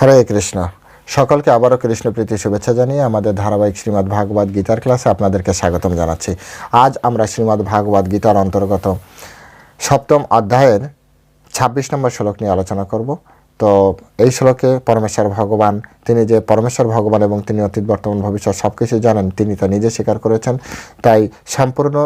হরে কৃষ্ণ। সকলকে আবারও কৃষ্ণ প্রীতি শুভেচ্ছা জানিয়ে আমাদের ধারাবাহিক শ্রীমদ্ ভাগবত গীতার ক্লাসে আপনাদেরকে স্বাগতম জানাচ্ছি। আজ আমরা শ্রীমদ্ ভাগবত গীতার অন্তর্গত সপ্তম অধ্যায়ের ছাব্বিশ নম্বর শ্লোক নিয়ে আলোচনা করব। তো এই শ্লোকে পরমেশ্বর ভগবান, তিনি যে পরমেশ্বর ভগবান এবং তিনি অতীত বর্তমান ভবিষ্যৎ সব কিছু জানেন, তিনি তা নিজে স্বীকার করেছেন। তাই সম্পূর্ণ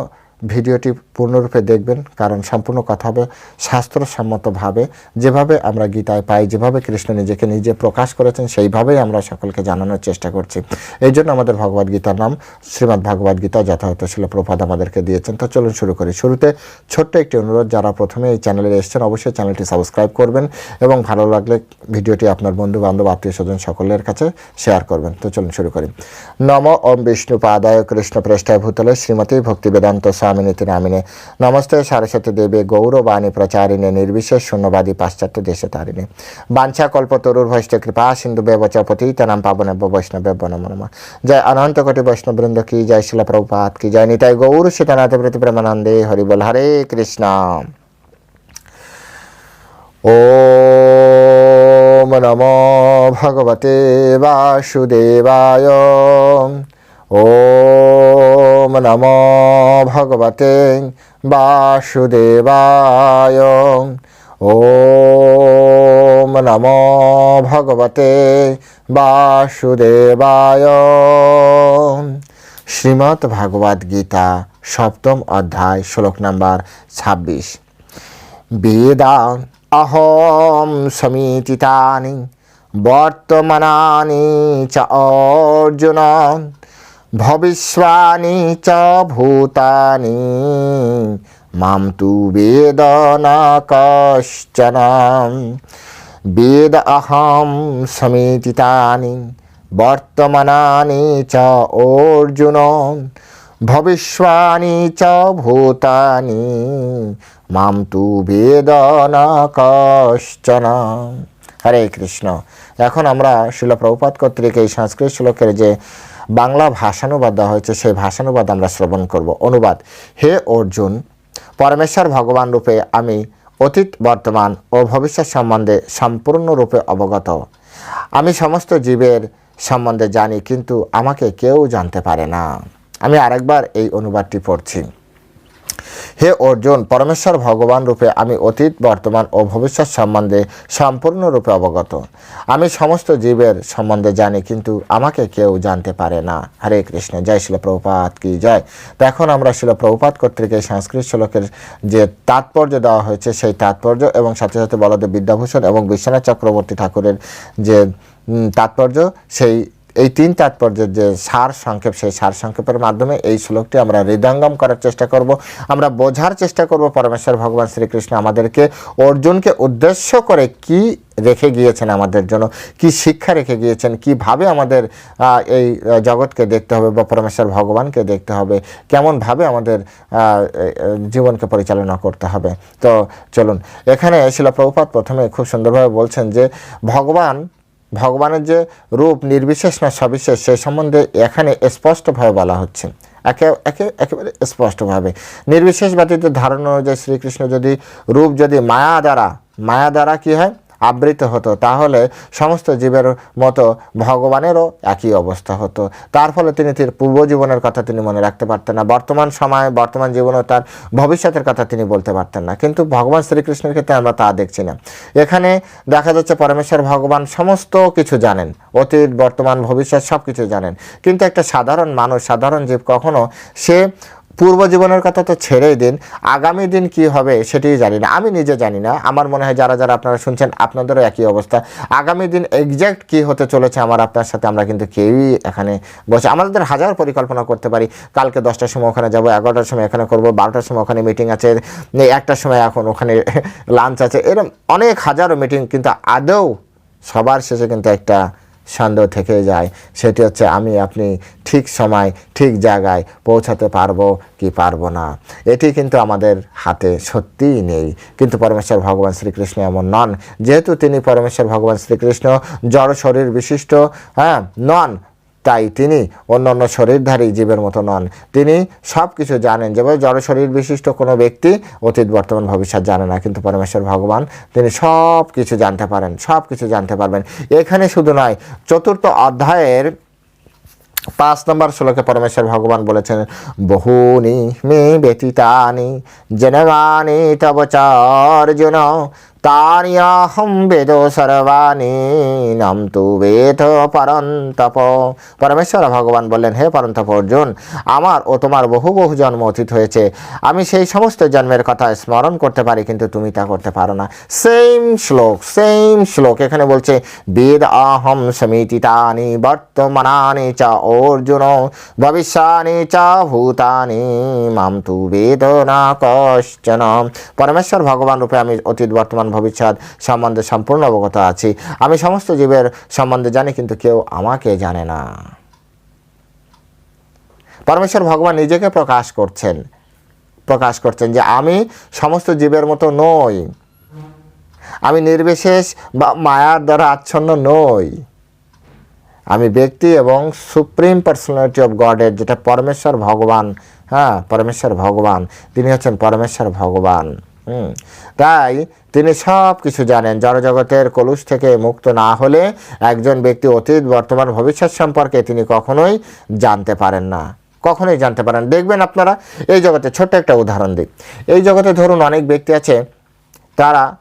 ভিডিওটি পূর্ণরূপে দেখবেন, কারণ সম্পূর্ণ কথা হবে শাস্ত্রসম্মতভাবে যেভাবে আমরা গীতায় পাই, যেভাবে কৃষ্ণ নিজেকে নিজে প্রকাশ করেছেন, সেইভাবেই আমরা সকলকে জানানোর চেষ্টা করছি। এই জন্য আমাদের ভগবদ গীতার নাম শ্রীমদ্ ভাগবত গীতা, যথাযথ ছিল প্রপাদ আমাদেরকে দিয়েছেন। তো চলুন শুরু করি। শুরুতে ছোট্ট একটি অনুরোধ, যারা প্রথমে এই চ্যানেলে এসেছেন, অবশ্যই চ্যানেলটি সাবস্ক্রাইব করবেন এবং ভালো লাগলে ভিডিওটি আপনার বন্ধু বান্ধব আত্মীয় স্বজন সকলের কাছে শেয়ার করবেন। তো চলুন শুরু করি। নম ওম বিষ্ণু পাদায় কৃষ্ণ প্রেষ্ঠায় ভূতলে শ্রীমতী ভক্তি বেদান্ত কামিনীতি নামিনে। নমস্তে সরস্বতী দেবী, গৌরবাণী প্রচারিণে, নির্বিশেষ শূন্যবাদী পাশ্চাত্য দেশে তারিণী বাঞ্ছা কল্প তরুর ভৈষ্ট কৃপা, সিন্ধু বেবচ পতিত নাম পাবন বৈষ্ণব্য নম জয় অনন্ত কোটি বৈষ্ণববৃন্দ কি জয় শিল প্রভুপাত কি জয় নিতাই গৌর সীতানাথ প্রতি প্রেমানন্দে হরিবল হরে কৃষ্ণ। ও নম ভগবতে বাসুদেবায়। ও ওম নমো ভগবতে বাসুদেবায়। ওম নমো ভগবতে বাসুদেবায়। শ্রীমদ্ ভগবদ গীতা সপ্তম অধ্যায়, শ্লোক নাম্বার ছাব্বিশ। বেদা অহম সমীচিতানি, বর্তমানানি চ অর্জুন। ভবিষ্যানি চ ভূতানি, মাম তু বেদ না কশ্চন বেদ অহম সমীচিতানি, বর্তমানানি চ অর্জুন। ভবিষ্যানি চ ভূতানি, মাম তু বেদ না কশ্চন হরে কৃষ্ণ। এখন আমরা শিল প্রভুপাত কর্তৃক এই সংস্কৃত শ্লোকের যে বাংলা ভাষানুবাদ দেওয়া হয়েছে, সেই ভাষানুবাদ আমরা শ্রবণ করব। অনুবাদ, হে অর্জুন, পরমেশ্বর ভগবান রূপে আমি অতীত, বর্তমান ও ভবিষ্যৎ সম্বন্ধে সম্পূর্ণরূপে অবগত। আমি সমস্ত জীবের সম্বন্ধে জানি, কিন্তু আমাকে কেউ জানতে পারে না। আমি আরেকবার এই অনুবাদটি পড়ছি। হে অর্জুন, পরমেশ্বর ভগবান রূপে আমি অতীত, বর্তমান ও ভবিষ্যৎ সম্বন্ধে সম্পূর্ণরূপে অবগত। আমি সমস্ত জীবের সম্বন্ধে জানি, কিন্তু আমাকে কেউ জানতে পারে না। হরে কৃষ্ণ, জয় শিল প্রভুপাত কি জয়। তো এখন আমরা শিল প্রভুপাত কর্তৃক এই সংস্কৃত শ্লোকের যে তাৎপর্য দেওয়া হয়েছে, সেই তাৎপর্য এবং সাথে সাথে বলদেব বিদ্যাভূষণ এবং বিশ্বনাথ চক্রবর্তী ঠাকুরের যে তাৎপর্য, সেই এই তিন তাৎপর্যের যে সার সংক্ষেপ, সেই সার সংক্ষেপের মাধ্যমে এই শ্লোকটি আমরা হৃদয়ঙ্গম করার চেষ্টা করব। আমরা বোঝার চেষ্টা করব পরমেশ্বর ভগবান শ্রীকৃষ্ণ আমাদেরকে অর্জুনকে উদ্দেশ্য করে কি রেখে গিয়েছেন আমাদের জন্য, কি শিক্ষা রেখে গিয়েছেন, কীভাবে আমাদের এই জগৎকে দেখতে হবে বা পরমেশ্বর ভগবানকে দেখতে হবে, কেমনভাবে আমাদের জীবনকে পরিচালনা করতে হবে। তো চলুন, এখানে শিল প্রভুপাত প্রথমে খুব সুন্দরভাবে বলছেন যে, ভগবান ভগবানের যে রূপ নির্বিশেষ না সবিশেষ, সে সম্বন্ধে এখানে স্পষ্টভাবে বলা হচ্ছে। একে একে, একেবারে স্পষ্টভাবে। নির্বিশেষ ব্যতীত ধারণা অনুযায়ী শ্রীকৃষ্ণ যদি রূপ, যদি মায়া দ্বারা মায়া দ্বারা কি হয়? আবৃত হতো, তাহলে সমস্ত জীবের মতো ভগবানেরও একই অবস্থা হতো। তার ফলে তিনি তার পূর্ব জীবনের কথা তিনি মনে রাখতে পারতেন না, বর্তমান সময়ে, বর্তমান জীবনেও তার ভবিষ্যতের কথা তিনি বলতে পারতেন না। কিন্তু ভগবান শ্রীকৃষ্ণের ক্ষেত্রে আমরা তা দেখছি না। এখানে দেখা যাচ্ছে পরমেশ্বর ভগবান সমস্ত কিছু জানেন, অতীত, বর্তমান, ভবিষ্যৎ সব কিছু জানেন। কিন্তু একটা সাধারণ মানুষ, সাধারণ জীব কখনো সে পূর্ব জীবনের কথা তো ছেড়েই দিন, আগামী দিন কি হবে সেটিই জানি না। আমি নিজে জানি না, আমার মনে হয় যারা যারা আপনারা শুনছেন আপনাদেরও একই অবস্থা। আগামী দিন এক্স্যাক্ট কি হতে চলেছে আমার আপনার সাথে আমরা কিন্তু কেউই এখানে বসে আমাদের হাজার পরিকল্পনা করতে পারি। কালকে দশটার সময় ওখানে যাব, এগারোটার সময় এখানে করব, বারোটার সময় ওখানে মিটিং আছে একটার সময় এখন ওখানে লাঞ্চ আছে। এরকম অনেক হাজারো মিটিং কিন্তু আদৌ সবার শেষে কিন্তু একটা সন্দেহ থেকে যায়। সেটি হচ্ছে আমি আপনি ঠিক সময়, ঠিক জায়গায় পৌঁছাতে পারব কি পারব না। এটি কিন্তু আমাদের হাতে সত্যিই নেই। কিন্তু পরমেশ্বর ভগবান শ্রীকৃষ্ণ এমন নন। যেহেতু তিনি পরমেশ্বর ভগবান শ্রীকৃষ্ণ জড় শরীর বিশিষ্ট হ্যাঁ নন তাই তিনি অন্য অন্য শরীরধারী জীবের মতো নন। তিনি সব কিছু জানেন যেভাবে জড় শরীর বিশিষ্ট কোনো ব্যক্তি অতীত, বর্তমান, ভবিষ্যৎ জানে না, কিন্তু পরমেশ্বর ভগবান, তিনি সব কিছু জানতে পারেন সব কিছু জানতে পারবেন। এখানে শুধু নয়, চতুর্থ অধ্যায়ের পাঁচ নম্বর শ্লোকে পরমেশ্বর ভগবান বলেছেন, বহুনি মে ব্যতীতানি, জনগানি তব চার্জুন তানি অহম বেদ সর্বাণি নাম তু বেদ পরন্তপ পরমেশ্বর ভগবান বললেন হে পরন্তপ অর্জুন আমার ও তোমার বহু বহু জন্ম অতীত হয়েছে। আমি সেই সমস্ত জন্মের কথা স্মরণ করতে পারি, কিন্তু তুমি তা করতে পারো না। সেম শ্লোক সেম শ্লোক। এখানে বলছে বেদ অহম সমিতিতানি বর্তমানানি চ অর্জুন, ভবিষ্যানি চ ভূতানি, মাম তু বেদ না কশ্চন। পরমেশ্বর ভগবান রূপে আমি অতীত বর্তমান ভবিষ্যৎ সম্বন্ধে সম্পূর্ণ অবগত আছি। আমি সমস্ত জীবের সম্বন্ধে জানি, কিন্তু কেউ আমাকে জানে না। পরমেশ্বর ভগবান নিজেকে প্রকাশ করছেন। প্রকাশ করছেন যে আমি সমস্ত জীবের মতো নই। আমি নির্বিশেষ বা মায়ার দ্বারা আচ্ছন্ন নই। আমি ব্যক্তি এবং সুপ্রিম পার্সোনালিটি অফ গডের, যেটা পরমেশ্বর ভগবান হ্যাঁ পরমেশ্বর ভগবান, তিনি হচ্ছেন পরমেশ্বর ভগবান। হুম। তাই তিনি সব কিছু জানেন। জড়জগতের কলুষ থেকে মুক্ত না হলে একজন ব্যক্তি অতীত, বর্তমান, ভবিষ্যৎ সম্পর্কে তিনি কখনোই জানতে পারেন না। কখনোই জানতে পারেন দেখবেন আপনারা, এই জগতে ছোট্ট একটা উদাহরণ দিই। এই জগতে ধরুন অনেক ব্যক্তি আছে, তারা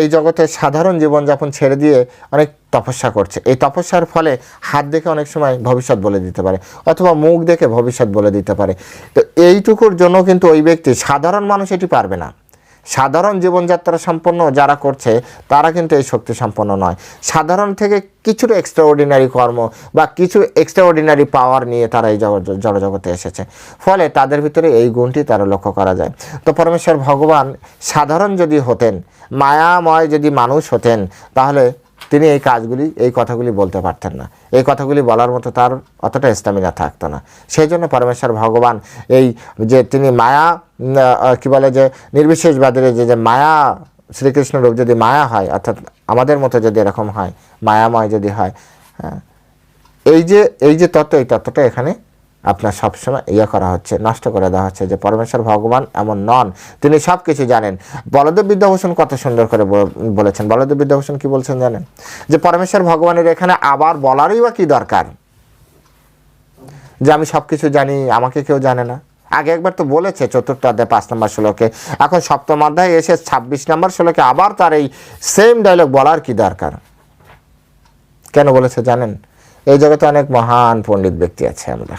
এই জগতে সাধারণ জীবনযাপন ছেড়ে দিয়ে অনেক তপস্যা করছে। এই তপস্যার ফলে হাত দেখে অনেক সময় ভবিষ্যৎ বলে দিতে পারে, অথবা মুখ দেখে ভবিষ্যৎ বলে দিতে পারে। তো এইটুকুর জন্য কিন্তু ওই ব্যক্তি, সাধারণ মানুষ এটি পারবে না। সাধারণ জীবনযাত্রা সম্পন্ন যারা করছে, তারা কিন্তু এই শক্তি সম্পন্ন নয়। সাধারণ থেকে কিছুটা এক্সট্রাঅর্ডিনারি কর্ম বা কিছু এক্সট্রাঅর্ডিনারি পাওয়ার নিয়ে তারা এই জড়জগতে এসেছে। ফলে তাদের ভিতরে এই গুণটি তারা লক্ষ্য করা যায়। তো পরমেশ্বর ভগবান সাধারণ যদি হতেন, মায়াময় যদি মানুষ হতেন, তাহলে তিনি এই কাজগুলি, এই কথাগুলি বলতে পারতেন না। এই কথাগুলি বলার মতো তার অতটা স্ট্যামিনা থাকতো না। সেই জন্য পরমেশ্বর ভগবান এই যে তিনি মায়া কি বলে যে নির্বিশেষবাদের যে যে মায়া শ্রীকৃষ্ণ রূপ যদি মায়া হয়, অর্থাৎ আমাদের মতো যদি এরকম হয়, মায়াময় যদি হয় হ্যাঁ এই যে এই যে তত্ত্ব, এই তত্ত্বটা এখানে আপনার সবসময় ইয়ে করা হচ্ছে, নষ্ট করে দেওয়া হচ্ছে যে পরমেশ্বর ভগবান এমন নন। তিনি সব কিছু জানেন। বলদেব বিদ্যাভূষণ কত সুন্দর করে বলেছেন। বলদেব বিদ্যাভূষণ কি বলছেন জানেন? যে পরমেশ্বর ভগবানের এখানে আবার বলারই বা কি দরকার? যে আমি সব কিছু জানি, আমাকে কেউ জানে না। আগে একবার তো বলেছে চতুর্থ অধ্যায় পাঁচ নম্বর শ্লোকে। এখন সপ্তম অধ্যায় এসে ছাব্বিশ নম্বর শ্লোকে আবার তার এই সেম ডায়লগ বলার কি দরকার? কেন বলেছে জানেন? এই জগতে অনেক মহান পণ্ডিত ব্যক্তি আছে আমরা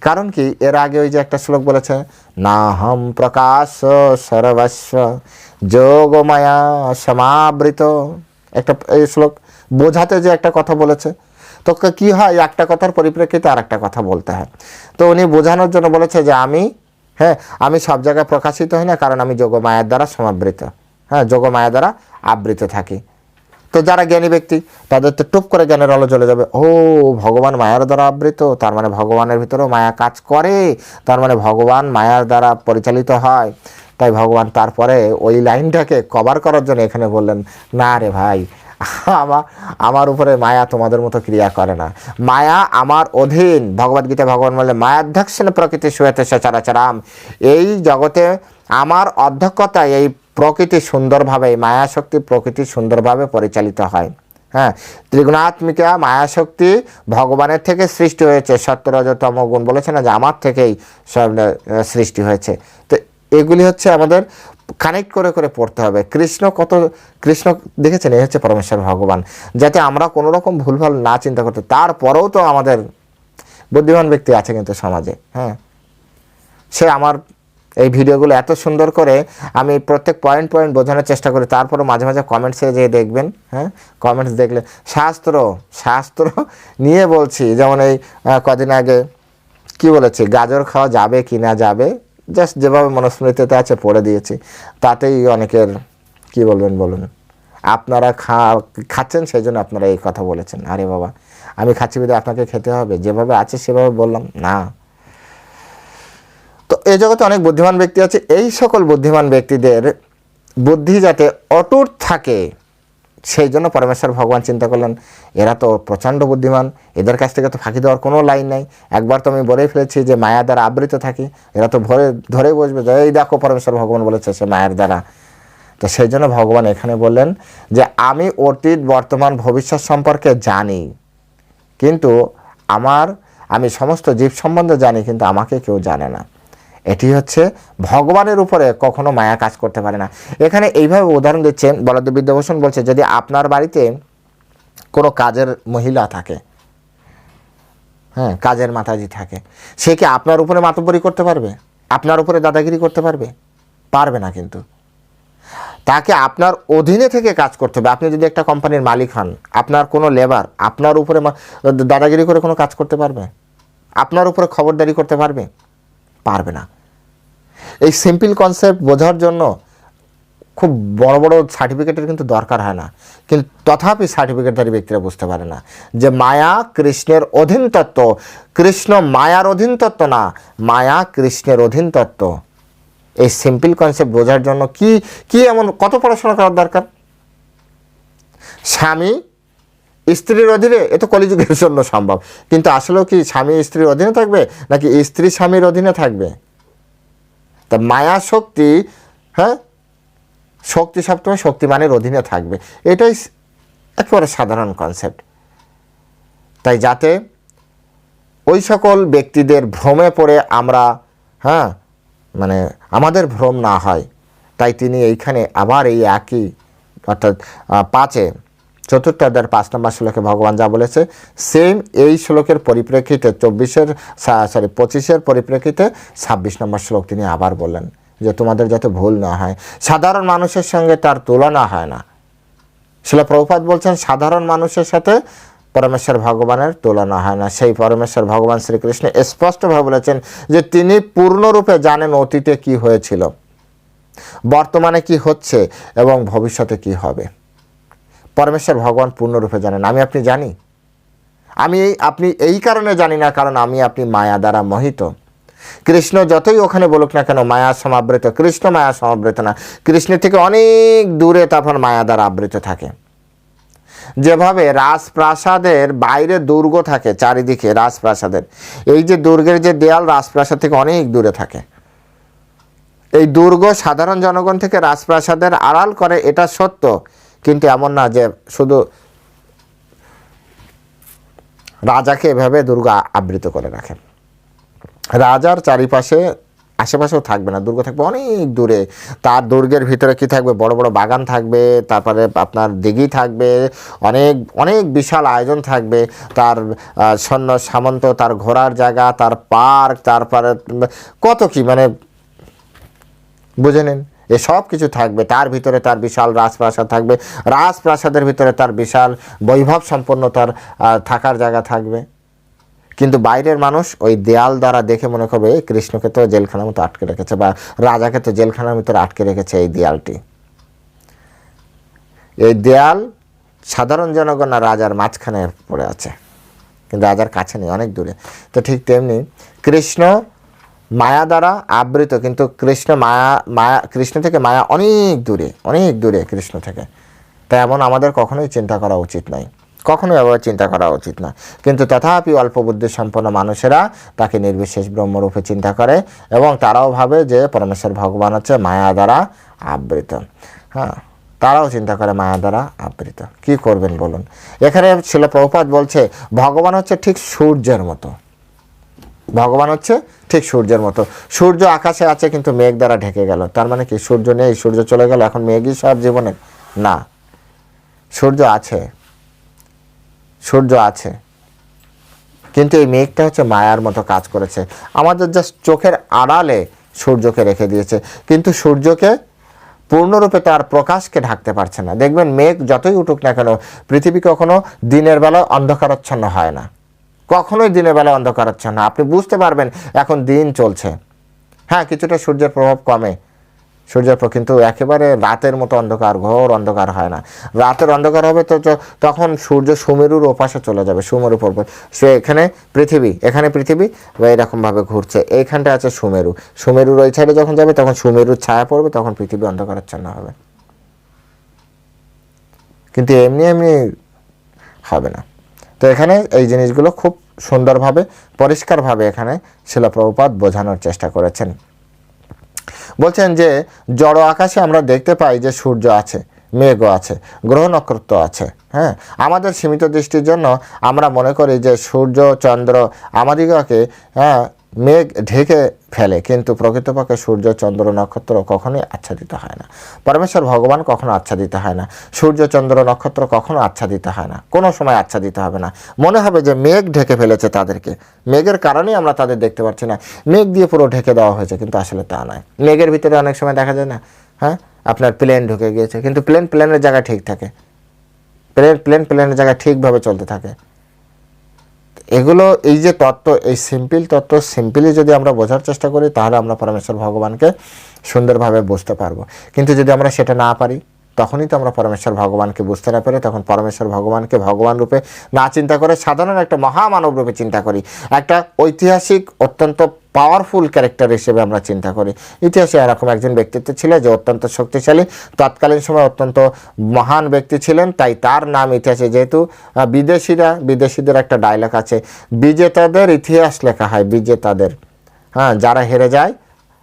কারণ কি? এর আগে ওই যে একটা শ্লোক বলেছে না হম প্রকাশ সর্বস্ব, যোগমায়া সমাবৃত। একটা এই শ্লোক বোঝাতে যে একটা কথা বলেছে। তো ক- হয়? একটা কথার পরিপ্রেক্ষিতে আর একটা কথা বলতে হয়। তো উনি বোঝানোর জন্য বলেছে যে আমি হ্যাঁ আমি সব জায়গায় প্রকাশিত হই না, কারণ আমি যোগমায়ার দ্বারা সমাবৃত। হ্যাঁ যোগমায়া দ্বারা আবৃত থাকি। তো যারা জ্ঞানী ব্যক্তি, তাদের তো টুপ করে জ্ঞানের আলো চলে যাবে। ও, ভগবান মায়ার দ্বারা আবৃত, তার মানে ভগবানের ভিতরেও মায়া কাজ করে, তার মানে ভগবান মায়ার দ্বারা পরিচালিত হয়। তাই ভগবান তারপরে ওই লাইনটাকে কভার করার জন্য এখানে বললেন, না রে ভাই আমার আমার উপরে মায়া তোমাদের মতো ক্রিয়া করে না। মায়া আমার অধীন। ভগবদ্গীতা ভগবান বললেন মায়াধ্যক্ষণ প্রকৃতি শুয়েতে সচরাচরাম। এই জগতে আমার অধ্যক্ষতায় এই প্রকৃতি সুন্দরভাবে, মায়াশক্তি প্রকৃতি সুন্দরভাবে পরিচালিত হয়। হ্যাঁ ত্রিগুণাত্মিকা মায়াশক্তি ভগবানের থেকে সৃষ্টি হয়েছে। সত্যরজতম গুণ বলেছে না যে আমার থেকেই সৃষ্টি হয়েছে। তো এগুলি হচ্ছে আমাদের কানেক্ট করে করে পড়তে হবে। কৃষ্ণ কত, কৃষ্ণ দেখেছেন? এই হচ্ছে পরমেশ্বর ভগবান। যাতে আমরা কোনো রকম ভুলভাল না চিন্তা করতে, তারপরেও তো আমাদের বুদ্ধিমান ব্যক্তি আছে কিন্তু সমাজে। হ্যাঁ সে আমার এই ভিডিওগুলো এত সুন্দর করে আমি প্রত্যেক পয়েন্ট পয়েন্ট বোঝানোর চেষ্টা করি তারপরে মাঝে মাঝে কমেন্টসে যেয়ে দেখবেন হ্যাঁ? কমেন্টস দেখলে শাস্ত্র শাস্ত্র নিয়ে বলছি, যেমন এই কদিন আগে কি বলেছি, গাজর খাওয়া যাবে কি না যাবে? জাস্ট যেভাবে মনুস্মৃতিতে আছে পড়ে দিয়েছি। তাতেই অনেকের, কি বলবেন বলুন, আপনারা খা, খাচ্ছেন সেই জন্য আপনারা এই কথা বলেছেন। আরে বাবা, আমি খাচ্ছি বিধে আপনাকে খেতে হবে, যেভাবে আছে সেভাবে বললাম, না। তো এই জগতে অনেক বুদ্ধিমান ব্যক্তি আছে। এই সকল বুদ্ধিমান ব্যক্তিদের বুদ্ধি যাতে অটুট থাকে, সেই জন্য পরমেশ্বর ভগবান চিন্তা করলেন, এরা তো প্রচণ্ড বুদ্ধিমান, এদের কাছ থেকে তো ফাঁকি দেওয়ার কোনো লাইন নাই। একবার তো আমি বলেই ফেলেছি যে মায়া দ্বারা আবৃত থাকি, এরা তো ভরে, ধরে বসবে এই দেখো, পরমেশ্বর ভগবান বলেছে সে মায়ের দ্বারা। তো সেই জন্য ভগবান এখানে বললেন যে, আমি অতীত, বর্তমান, ভবিষ্যৎ সম্পর্কে জানি, কিন্তু আমার, আমি সমস্ত জীব সম্বন্ধে জানি, কিন্তু আমাকে কেউ জানে না। এটি হচ্ছে ভগবানের উপরে কখনো মায়া কাজ করতে পারে না। এখানে এইভাবে উদাহরণ দিচ্ছেন বলদেব বিদ্যাভূষণ বলছে, যদি আপনার বাড়িতে কোনো কাজের মহিলা থাকে হ্যাঁ কাজের মাতাজি থাকে, সে কি আপনার উপরে মাতব্বরি করতে পারবে? আপনার উপরে দাদাগিরি করতে পারবে? পারবে না কিন্তু। তাকে আপনার অধীনে থেকে কাজ করতে হবে। আপনি যদি একটা কোম্পানির মালিক হন, আপনার কোনো লেবার, আপনার উপরে দাদাগিরি করে কোনো কাজ করতে পারবে? আপনার উপরে খবরদারি করতে পারবে? পারবে না। এই সিম্পল কনসেপ্ট বোঝার জন্য খুব বড় বড় সার্টিফিকেটের কিন্তু দরকার হয় না। কিন্তু তথাপি সার্টিফিকেটধারী ব্যক্তিরা বুঝতে পারে না যে মায়া কৃষ্ণের অধীন তত্ত্ব। কৃষ্ণ মায়ার অধীন তত্ত্ব না, মায়া কৃষ্ণের অধীন তত্ত্ব। এই সিম্পল কনসেপ্ট বোঝার জন্য কি কি এমন, কত পড়াশোনা করার দরকার? স্বামী স্ত্রীর অধীনে, এ তো কলিযুগের জন্য সম্ভব। কিন্তু আসলেও কি স্বামী স্ত্রীর অধীনে থাকবে, নাকি স্ত্রী স্বামীর অধীনে থাকবে? তা মায়া শক্তি হ্যাঁ? শক্তি সবসময় শক্তিমানের অধীনে থাকবে। এটাই একেবারে সাধারণ কনসেপ্ট তাই যাতে ওই সকল ব্যক্তিদের ভ্রমে পড়ে আমরা হ্যাঁ মানে আমাদের ভ্রম না হয়। তাই তিনি এইখানে আবার এই একই, অর্থাৎ পাঁচে চতুর্থ অধ্যায়ের পাঁচ নম্বর শ্লোকে ভগবান যা বলেছে সেম এই শ্লোকের পরিপ্রেক্ষিতে চব্বিশের সরি পঁচিশের পরিপ্রেক্ষিতে ছাব্বিশ নম্বর শ্লোক তিনি আবার বললেন যে তোমাদের যাতে ভুল না হয়। সাধারণ মানুষের সঙ্গে তার তুলনা হয় না। শিলা প্রভুপাত বলছেন, সাধারণ মানুষের সাথে পরমেশ্বর ভগবানের তুলনা হয় না। সেই পরমেশ্বর ভগবান শ্রীকৃষ্ণ স্পষ্টভাবে বলেছেন যে তিনি পূর্ণরূপে জানেন অতীতে কি হয়েছিল, বর্তমানে কি হচ্ছে এবং ভবিষ্যতে কি হবে। পরমেশ্বর ভগবান পূর্ণরূপে জানেন। আমি আপনি জানি। আমি আপনি এই কারণে জানি না, কারণ আমি আপনি মায়া দ্বারা মোহিত। কৃষ্ণ যতই ওখানে বলুক না কেন, মায়া সমাবৃত। কৃষ্ণ মায়া সমাবৃত না। কৃষ্ণের থেকে অনেক দূরে তারপর মায়া দ্বারা আবৃত থাকে। যেভাবে রাজপ্রাসাদের বাইরে দুর্গ থাকে চারিদিকে রাজপ্রাসাদের, এই যে দুর্গের যে দেয়াল রাজপ্রাসাদ থেকে অনেক দূরে থাকে। এই দুর্গ সাধারণ জনগণ থেকে রাজপ্রাসাদের আড়াল করে, এটা সত্য। কিন্তু এমন না যে শুধু রাজাকে এভাবে দুর্গা আবৃত করে রাখেন। রাজার চারিপাশে আশেপাশেও থাকবে না, দুর্গ থাকবে অনেক দূরে। তার দুর্গের ভিতরে কি থাকবে? বড় বড় বাগান থাকবে, তারপরে আপনার দিঘি থাকবে, অনেক অনেক বিশাল আয়োজন থাকবে। তার সৈন্য সামন্ত, তার ঘোরার জায়গা, তার পার্ক, তারপরে কত কি মানে বুঝে নিন। এসব কিছু থাকবে। তার ভিতরে তার বিশাল রাজপ্রাসাদ থাকবে। রাজপ্রাসাদের ভিতরে তার বিশাল বৈভব সম্পন্ন তার থাকার জায়গা থাকবে। কিন্তু বাইরের মানুষ ওই দেয়াল দ্বারা দেখে মনে করবে, "এই কৃষ্ণকে তো জেলখানার মতো আটকে রেখেছে বা রাজাকে তো জেলখানার ভিতরে আটকে রেখেছে এই দেয়ালটি এই দেয়াল সাধারণ জনগণ আর রাজার মাঝখানে পড়ে আছে। কিন্তু রাজার কাছে নেই, অনেক দূরে। তো ঠিক তেমনি কৃষ্ণ মায়া দ্বারা আবৃত, কিন্তু কৃষ্ণ মায়া মায়া, কৃষ্ণ থেকে মায়া অনেক দূরে অনেক দূরে কৃষ্ণ থেকে। তাই এমন আমাদের কখনোই চিন্তা করা উচিত নয়। কখনোই আবার চিন্তা করা উচিত না কিন্তু তথাপি অল্প বুদ্ধি সম্পন্ন মানুষেরা তাকে নির্বিশেষ ব্রহ্মরূপে চিন্তা করে এবং তারাও ভাবে যে পরমেশ্বর ভগবান হচ্ছে মায়া দ্বারা আবৃত। হ্যাঁ তারাও চিন্তা করে মায়া দ্বারা আবৃত। কি করবেন বলুন? এখানে ছিল প্রভুপাত বলছে, ভগবান হচ্ছে ঠিক সূর্যের মতো। ভগবান হচ্ছে ঠিক সূর্যের মতো। সূর্য আকাশে আছে কিন্তু মেঘ দ্বারা ঢেকে গেল। তার মানে কি সূর্য নেই, সূর্য চলে গেল, এখন মেঘই সব জীবনে। না। সূর্য আছে। সূর্য আছে। কিন্তু এই মেঘটা হচ্ছে মায়ার মতো কাজ করেছে। আমাদের জাস্ট চোখের আড়ালে সূর্যকে রেখে দিয়েছে। কিন্তু সূর্যকে পূর্ণরূপে তার প্রকাশকে ঢাকতে পারছে না। দেখবেন মেঘ যতই উঠুক না কেন, পৃথিবী কখনো দিনের বেলা অন্ধকারাচ্ছন্ন হয় না। কখনোই দিনের বেলা অন্ধকারাচ্ছন্ন আপনি বুঝতে পারবেন, এখন দিন চলছে। হ্যাঁ কিছুটা সূর্যের প্রভাব কমে। সূর্যের কিন্তু একেবারে রাতের মতো অন্ধকার, ঘোর অন্ধকার হয় না। রাতের অন্ধকার হবে তো তখন সূর্য সুমেরুর ওপাশে চলে যাবে, সুমেরু পর্বত। সে এখানে পৃথিবী এখানে পৃথিবী বা এরকমভাবে ঘুরছে। এইখানটা আছে সুমেরু। সুমেরুর ওই সাইডে যখন যাবে, তখন সুমেরুর ছায়া পড়বে, তখন পৃথিবী অন্ধকারাচ্ছন্ন হবে। কিন্তু এমনি এমনি হবে না। তো এখানে এই জিনিসগুলো খুব সুন্দরভাবে, পরিষ্কারভাবে এখানে শিলাপ্রপাত বোঝানোর চেষ্টা করেছেন। বলছেন যে, জড় আকাশে আমরা দেখতে পাই যে সূর্য আছে, মেঘও আছে, গ্রহ নক্ষত্র আছে হ্যাঁ? আমাদের সীমিত দৃষ্টির জন্য আমরা মনে করি যে সূর্য, চন্দ্র আমাদিগকে হ্যাঁ মেঘ ঢেকে ফেলে, কিন্তু প্রকৃতপক্ষে সূর্য, চন্দ্র, নক্ষত্র কখনোই আচ্ছাদিত হয় না। পরমেশ্বর, ভগবান কখনো আচ্ছাদিত হয় না। সূর্য, চন্দ্র, নক্ষত্র কখনো আচ্ছাদিত হয় না। কোনো সময় আচ্ছাদিত হবে না। মনে হবে যে মেঘ ঢেকে ফেলেছে তাদেরকে। মেঘের কারণেই আমরা তাদের দেখতে পাচ্ছি না। মেঘ দিয়ে পুরো ঢেকে দেওয়া হয়েছে, কিন্তু আসলে তা নয়। মেঘের ভিতরে অনেক সময় দেখা যায় না? হ্যাঁ? আপনার প্লেন ঢুকে গিয়েছে, কিন্তু প্লেন প্লেনের জায়গায় ঠিক থাকে। প্লেন প্লেন, প্লেনের জায়গায় ঠিকভাবে চলতে থাকে। এগুলো এই যে তত্ত্ব, এই সিম্পল তত্ত্ব সিম্পলি যদি আমরা বোঝার চেষ্টা করি, তাহলে আমরা পরমেশ্বর ভগবানকে সুন্দরভাবে বুঝতে পারব। কিন্তু যদি আমরা সেটা না পারি তখনই তো আমরা পরমেশ্বর ভগবানকে বুঝতে না পেরে তখন পরমেশ্বর ভগবানকে ভগবান রূপে না চিন্তা করে সাধারণ একটা মহামানব রূপে চিন্তা করি। একটা ঐতিহাসিক, অত্যন্ত পাওয়ারফুল ক্যারেক্টার হিসেবে আমরা চিন্তা করি। ইতিহাসে এরকম একজন ব্যক্তিত্ব ছিল যে অত্যন্ত শক্তিশালী, তৎকালীন সময় অত্যন্ত মহান ব্যক্তি ছিলেন, তাই তার নাম ইতিহাসে যেহেতু বিদেশিরা, বিদেশিদের একটা ডায়লগ আছে। বিজেতাদের ইতিহাস লেখা হয়, বিজেতাদের। হ্যাঁ যারা হেরে যায়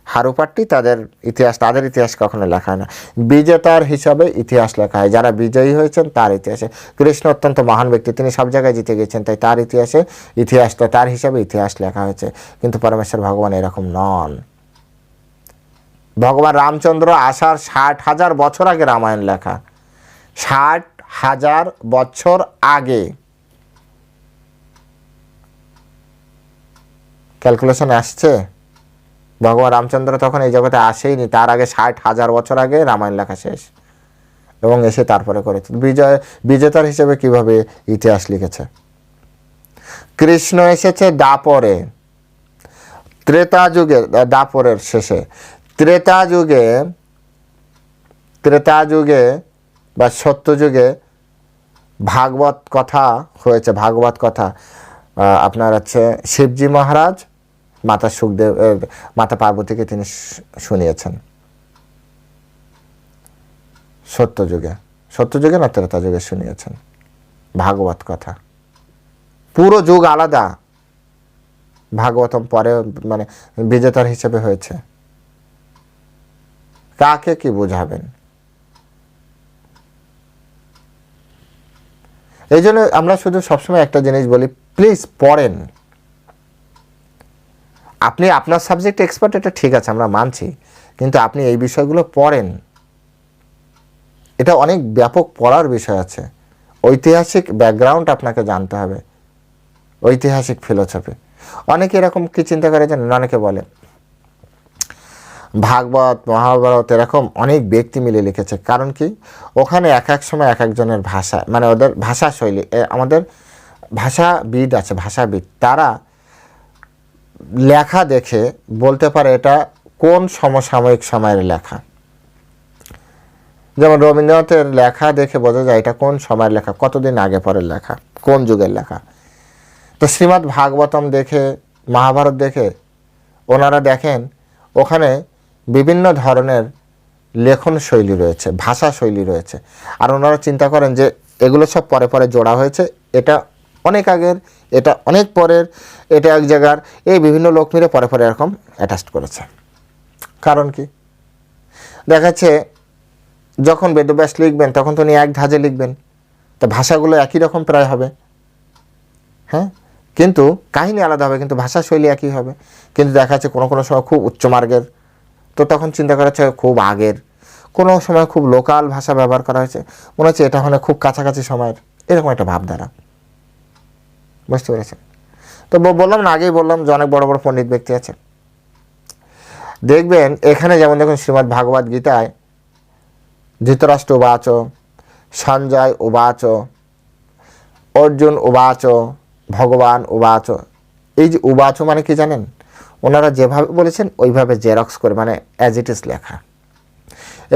হারুপাট্টি তাদের ইতিহাস তাদের ইতিহাস কখনো লেখা হয় না। বিজেতার হিসাবে ইতিহাস লেখা হয়। যারা বিজয়ী হয়েছেন, তার ইতিহাসে। কৃষ্ণ অত্যন্ত মহান ব্যক্তি। তিনি সব জায়গায় জিতে গেছেন তাই তার ইতিহাসে ইতিহাসটা তার হিসাবে ইতিহাস লেখা হয়েছে। কিন্তু পরমেশ্বর ভগবান এরকম নন। ভগবান রামচন্দ্র আসার ষাট হাজার বছর আগে রামায়ণ লেখা। ষাট হাজার বছর আগে। ক্যালকুলেশন আসছে? ভগবান রামচন্দ্র তখন এই জগতে আসেইনি, তার আগে ষাট হাজার বছর আগে রামায়ণ লেখা শেষ। এবং এসে তারপরে করেছে। বিজয়, বিজেতার হিসেবে কীভাবে ইতিহাস লিখেছে? কৃষ্ণ এসেছে দাপরে। ত্রেতা যুগে দাপরের শেষে। ত্রেতা যুগে ত্রেতা যুগে বা সত্য যুগে ভাগবত কথা হয়েছে। ভাগবত কথা আপনার হচ্ছে শিবজি মহারাজ মাতা সুখদেব মাতা পার্বতীকে তিনি শুনিয়েছেন। সত্যযুগে সত্যযুগে না ত্রেতা যুগে শুনিয়েছেন। ভাগবত কথা। পুরো যুগ আলাদা। ভাগবতম পরে মানে বিজেতার হিসেবে হয়েছে। কাকে কি বোঝাবেন? এই জন্য আমরা শুধু সবসময় একটা জিনিস বলি প্লিজ পড়েন। আপনি আপনার সাবজেক্ট এক্সপার্ট এটা ঠিক আছে, আমরা মানছি, কিন্তু আপনি এই বিষয়গুলো পড়েন। এটা অনেক ব্যাপক পড়ার বিষয় আছে। ঐতিহাসিক ব্যাকগ্রাউন্ড আপনাকে জানতে হবে। ঐতিহাসিক ফিলোসফি অনেকে এরকম কি চিন্তা করে জানেন? অনেকে বলে, ভাগবত, মহাভারত, এরকম অনেক ব্যক্তি মিলে লিখেছে। কারণ কি? ওখানে এক এক সময় এক একজনের ভাষা মানে ওদের ভাষা শৈলী আমাদের ভাষাবিদ আছে, ভাষাবিদ। তারা লেখা দেখে বলতে পারে এটা কোন সমসাময়িক সময়ের লেখা। যেমন রবীন্দ্রনাথের লেখা দেখে বোঝা যায় এটা কোন সময়ের লেখা, কতদিন আগে পরের লেখা, কোন যুগের লেখা। তো শ্রীমদ্ ভাগবতম দেখে, মহাভারত দেখে ওনারা দেখেন ওখানে বিভিন্ন ধরনের লেখন শৈলী রয়েছে, ভাষা শৈলী রয়েছে। আর ওনারা চিন্তা করেন যে এগুলো সব পরে পরে জোড়া হয়েছে, এটা অনেক আগের, এটা অনেক পরের, এটা এক জায়গার, এই বিভিন্ন লোক মিলে পরে পরে এরকম অ্যাটাচ করেছে। কারণ কি? দেখাচ্ছে, যখন বেদব্যাস লিখবেন, তখন তো উনি এক ধাজে লিখবেন। তো ভাষাগুলো একই রকম প্রায় হবে। হ্যাঁ? কিন্তু কাহিনী আলাদা হবে, কিন্তু ভাষা শৈলী একই হবে। কিন্তু দেখা যাচ্ছে কোনো কোনো সময় খুব উচ্চ মার্গের। তো তখন চিন্তা করা হচ্ছে খুব আগের। কোনো সময় খুব লোকাল ভাষা ব্যবহার করা হয়েছে। মনে হচ্ছে এটা মানে খুব কাছাকাছি সময়ের। এরকম একটা ভাবধারা। বুঝতে পেরেছেন? তো বললাম না, আগেই বললাম যে অনেক বড় বড় পণ্ডিত ব্যক্তি আছে দেখবেন, এখানে যেমন দেখুন শ্রীমদ্ ভাগবত গীতায়, ধৃতরাষ্ট্র উবাচ, সঞ্জয় উবাচ, অর্জুন উবাচ, ভগবান উবাচ, এই যে উবাচ মানে কি জানেন? ওনারা যেভাবে বলেছেন, ওইভাবে জেরক্স করে মানে অ্যাজ ইট ইজ লেখা।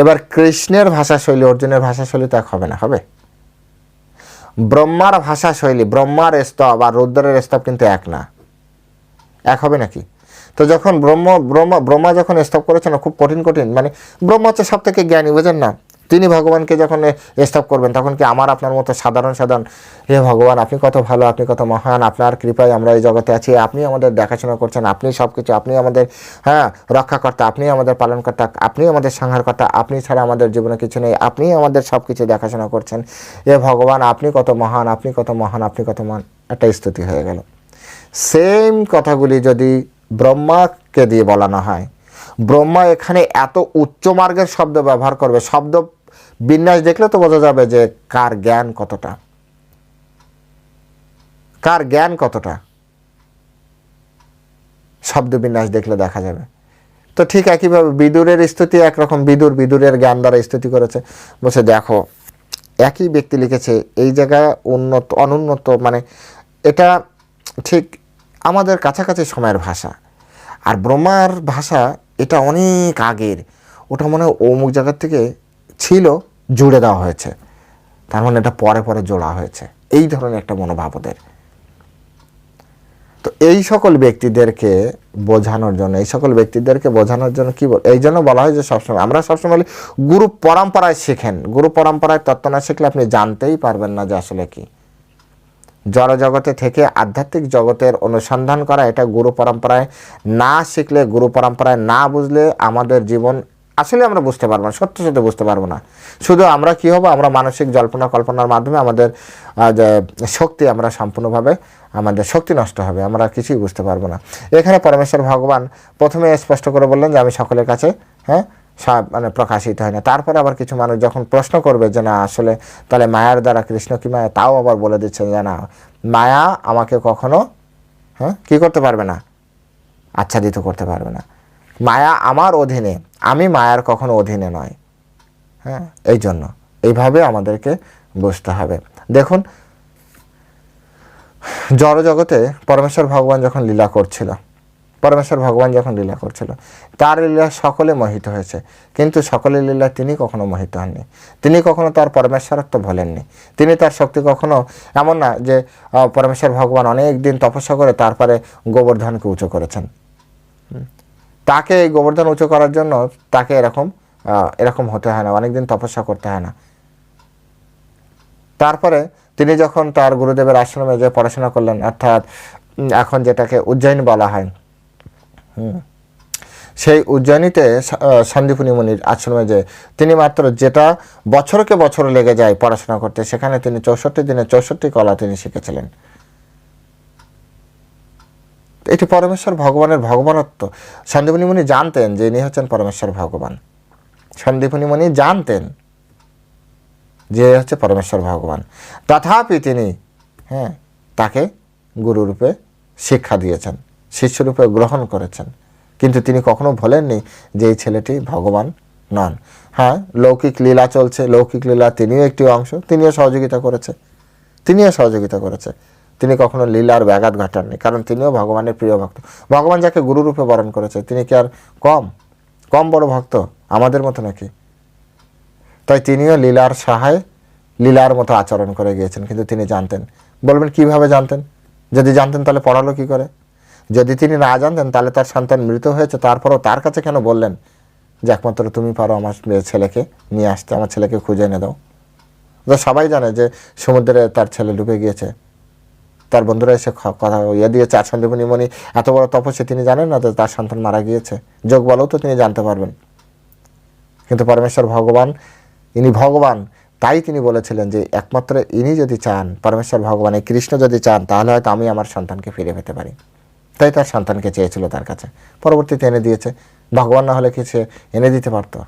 এবার কৃষ্ণের ভাষা শৈলী অর্জুনের ভাষা শৈলী তো এক হবে না, হবে? ব্রহ্মার ভাষা শৈলী, ব্রহ্মার স্তব আর রৌদ্রের স্তব কিন্তু এক না। এক হবে নাকি? তো যখন ব্রহ্ম, ব্রহ্মা ব্রহ্মা যখন স্তব করেছে না খুব কঠিন কঠিন মানে ব্রহ্ম হচ্ছে সব থেকে জ্ঞানী, বোঝেন না? তিনি ভগবানকে যখন স্টপ করবেন, তখন কি আমার আপনার মতো সাধারণ সাধারণ, হে ভগবান, আপনি কত ভালো, আপনি কত মহান, আপনার কৃপায় আমরা এই জগতে আছি, আপনি আমাদের দেখাশোনা করছেন, আপনি সব কিছু আপনি আমাদের হ্যাঁ রক্ষাকর্তা, আপনি আমাদের পালনকর্তা, আপনি আমাদের সংহারকর্তা, আপনি ছাড়া আমাদের জীবনে কিছু নেই, আপনি আমাদের সব কিছু দেখাশোনা করছেন। এ ভগবান, আপনি কত মহান, আপনি কত মহান, আপনি কত মহান, একটা স্তুতি হয়ে গেল। সেম কথাগুলি যদি ব্রহ্মাকে দিয়ে বলানো হয়, ব্রহ্মা এখানে এত উচ্চ মার্গের শব্দ ব্যবহার করবে, শব্দ বিন্যাস দেখলে তো বোঝা যাবে যে কার জ্ঞান কতটা। কার জ্ঞান কতটা। শব্দ বিন্যাস দেখলে দেখা যাবে। তো ঠিক একইভাবে বিদুরের স্তুতি একরকম। বিদুর বিদুরের জ্ঞান দ্বারা স্তুতি করেছে। বলছে, দেখো, একই ব্যক্তি লিখেছে, এই জায়গা উন্নত, অনুন্নত মানে এটা ঠিক আমাদের কাছাকাছি সময়ের ভাষা। আর ব্রহ্মার ভাষা এটা অনেক আগের। ওটা মনে হয় অমুক জায়গার থেকে ছিল জুড়ে দেওয়া হয়েছে। তার মানে এটা পরে পরে জোড়া হয়েছে। এই ধরনের একটা মনোভাব ওদের। তো এই সকল ব্যক্তিদেরকে বোঝানোর জন্য, এই সকল ব্যক্তিদেরকে বোঝানোর জন্য কি বল এই জন্য বলা হয় যে সবসময় আমরা সবসময় গুরু পরম্পরায় শেখেন। গুরু পরম্পরায় তত্ত্ব না শিখলে আপনি জানতেই পারবেন না যে আসলে কি। জড় জগতে থেকে আধ্যাত্মিক জগতের অনুসন্ধান করা এটা গুরু পরম্পরায় না শিখলে, গুরু পরম্পরায় না বুঝলে আমাদের জীবন আসলে আমরা বুঝতে পারব না, সত্যি সত্যি বুঝতে পারব না। শুধু আমরা কি হব? আমরা মানসিক জল্পনা কল্পনার মাধ্যমে আমাদের শক্তি আমরা সম্পূর্ণভাবে, আমাদের শক্তি নষ্ট হবে, আমরা কিছুই বুঝতে পারব না। এখানে পরমেশ্বর ভগবান প্রথমে স্পষ্ট করে বললেন যে, আমি সকলের কাছে হ্যাঁ সব মানে প্রকাশিত হয় না। তারপরে আবার কিছু মানুষ যখন প্রশ্ন করবে যে, না, আসলে তাহলে মায়ার দ্বারা কৃষ্ণ কি মায়া? তাও আবার বলে দিচ্ছেন যে, না, মায়া আমাকে কখনো হ্যাঁ কী করতে পারবে না? আচ্ছাদিত করতে পারবে না। মায়া আমার অধীনে, আমি মায়ার কখনো অধীনে নয়। হ্যাঁ এই জন্য এইভাবে আমাদেরকে বুঝতে হবে। দেখুন, জড়জগতে পরমেশ্বর ভগবান যখন লীলা করছিল, পরমেশ্বর ভগবান যখন লীলা করছিল, তার লীলা সকলে মোহিত হয়েছে। কিন্তু সকলের লীলা তিনি কখনো মোহিত হননি। তিনি কখনো তার পরমেশ্বরত্ব ভোলেননি। তিনি তার শক্তি কখনো এমন না যে পরমেশ্বর ভগবান অনেক দিন তপস্যা করে তারপরে গোবর্ধনকে উঁচু করেছেন। তাকে এই গোবর্ধন উঁচু করার জন্য তাকে এরকম এরকম হতে হয় না, অনেকদিন তপস্যা করতে হয় না। তারপরে তিনি যখন তার গুরুদেবের আশ্রমে যে পড়াশোনা করলেন, অর্থাৎ এখন যেটাকে উজ্জয়িনী বলা হয় সেই উজ্জয়িনীতে সন্দীপনী মুনির আশ্রমে যে তিনি মাত্র যেটা বছরকে বছর লেগে যায় পড়াশোনা করতে, সেখানে তিনি চৌষট্টি দিনে চৌষট্টি কলা তিনি শিখেছিলেন। এটি পরমেশ্বর ভগবানের ভগবানত্ব। সন্দীপনী মুনি জানতেন যে ইনি হচ্ছেন পরমেশ্বর ভগবান। সন্দীপনী জানতেন যে হচ্ছে পরমেশ্বর ভগবান। তথাপি তিনি হ্যাঁ তাকে গুরুরূপে শিক্ষা দিয়েছেন, শিষ্যরূপে গ্রহণ করেছেন। কিন্তু তিনি কখনো বলেননি যে এই ছেলেটি ভগবান নন। হ্যাঁ লৌকিক লীলা চলছে, লৌকিক লীলা তিনিও একটি অংশ, তিনিও সহযোগিতা করেছে, তিনিও সহযোগিতা করেছে। তিনি কখনো লীলার ব্যাঘাত ঘটাননি, কারণ তিনিও ভগবানের প্রিয় ভক্ত। ভগবান যাকে গুরুরূপে বরণ করেছে, তিনি কি আর কম? কম বড় ভক্ত? আমাদের মতো নাকি? তাই তিনিও লীলার সহায় লীলার মতো আচরণ করে গিয়েছেন, কিন্তু তিনি জানতেন। বলবেন, কীভাবে জানতেন? যদি জানতেন, তাহলে পড়ালো কি করে? যদি তিনি না জানতেন, তাহলে তার সন্তান মৃত হয়েছে, তারপরও তার কাছে কেন বললেন? যে একমাত্র তুমি পারো আমার ছেলেকে নিয়ে আসতে, আমার ছেলেকে খুঁজে এনে দাও। সবাই জানে যে সমুদ্রে তার ছেলে ডুবে গিয়েছে। তার বন্ধুরা এসে কথা ইয়ে দিয়েছে আর সন্দীপনী মণি এত বড় তপস্যা, তিনি জানেন না তার সন্তান মারা গিয়েছে। যোগ বলেও তো, তিনি জানতে পারবেন। কিন্তু পরমেশ্বর ভগবান, ইনি ভগবান, তাই তিনি বলেছিলেন যে একমাত্র ইনি যদি চান, পরমেশ্বর ভগবান, এই কৃষ্ণ যদি চান, তাহলে হয়তো আমি আমার সন্তানকে ফিরে পেতে পারি। তাই তার সন্তানকে চেয়েছিল তার কাছে। পরবর্তীতে এনে দিয়েছে। ভগবান না হলে কি সে এনে দিতে পারতো?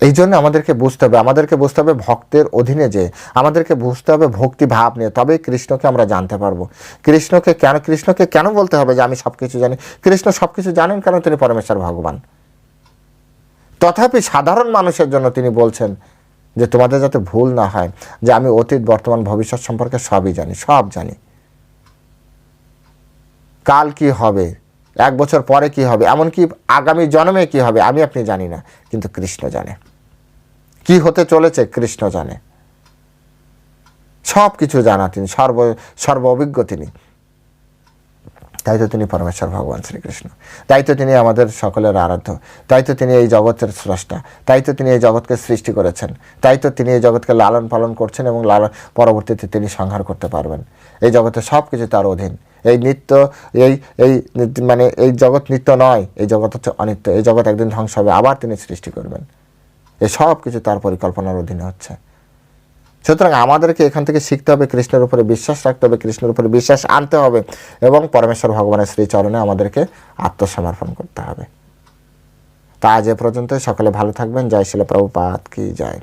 এই জন্য আমাদেরকে বুঝতে হবে, আমাদেরকে বুঝতে হবে ভক্তের অধীনে যে, আমাদেরকে বুঝতে হবে ভক্তি ভাব নিয়ে, তবেই কৃষ্ণকে আমরা জানতে পারব। কৃষ্ণকে কেন কৃষ্ণকে কেন বলতে হবে যে আমি সব কিছু জানি? কৃষ্ণ সব কিছু জানেন কারণ তিনি পরমেশ্বর ভগবান? তথাপি সাধারণ মানুষের জন্য তিনি বলছেন যে তোমাদের যাতে ভুল না হয়, যে আমি অতীত, বর্তমান, ভবিষ্যৎ সম্পর্কে সবই জানি, সব জানি। কাল কি হবে? এক বছর পরে কি হবে? এমনকি আগামী জন্মে কি হবে? আমি আপনি জানি না, কিন্তু কৃষ্ণ জানে। কি হতে চলেছে কৃষ্ণ জানে। সব কিছু জানা তিনি, সর্ব সর্ব অভিজ্ঞ তিনি। তাই তো তিনি পরমেশ্বর ভগবান শ্রীকৃষ্ণ। তাই তো তিনি আমাদের সকলের আরাধ্য। তাই তো তিনি এই জগতের স্রষ্টা। তাই তো তিনি এই জগৎকে সৃষ্টি করেছেন। তাই তো তিনি এই জগৎকে লালন পালন করছেন এবং লালন পরবর্তীতে তিনি সংহার করতে পারবেন। এই জগতে সব কিছু তার অধীন। এই নিত্য, এই এই মানে এই জগৎ নিত্য নয়, এই জগৎ হচ্ছে অনিত্য। এই জগৎ একদিন ধ্বংস হবে, আবার তিনি সৃষ্টি করবেন। এই সব কিছু তার পরিকল্পনার অধীনে হচ্ছে। সুতরাং আমাদেরকে এখান থেকে শিখতে হবে কৃষ্ণের উপরে বিশ্বাস রাখতে হবে, কৃষ্ণের উপরে বিশ্বাস আনতে হবে এবং পরমেশ্বর ভগবানের শ্রীচরণে আমাদেরকে আত্মসমর্পণ করতে হবে। তা আজ এ পর্যন্ত সকলে ভালো থাকবেন। জয় শিল প্রভুপাত কি জয়।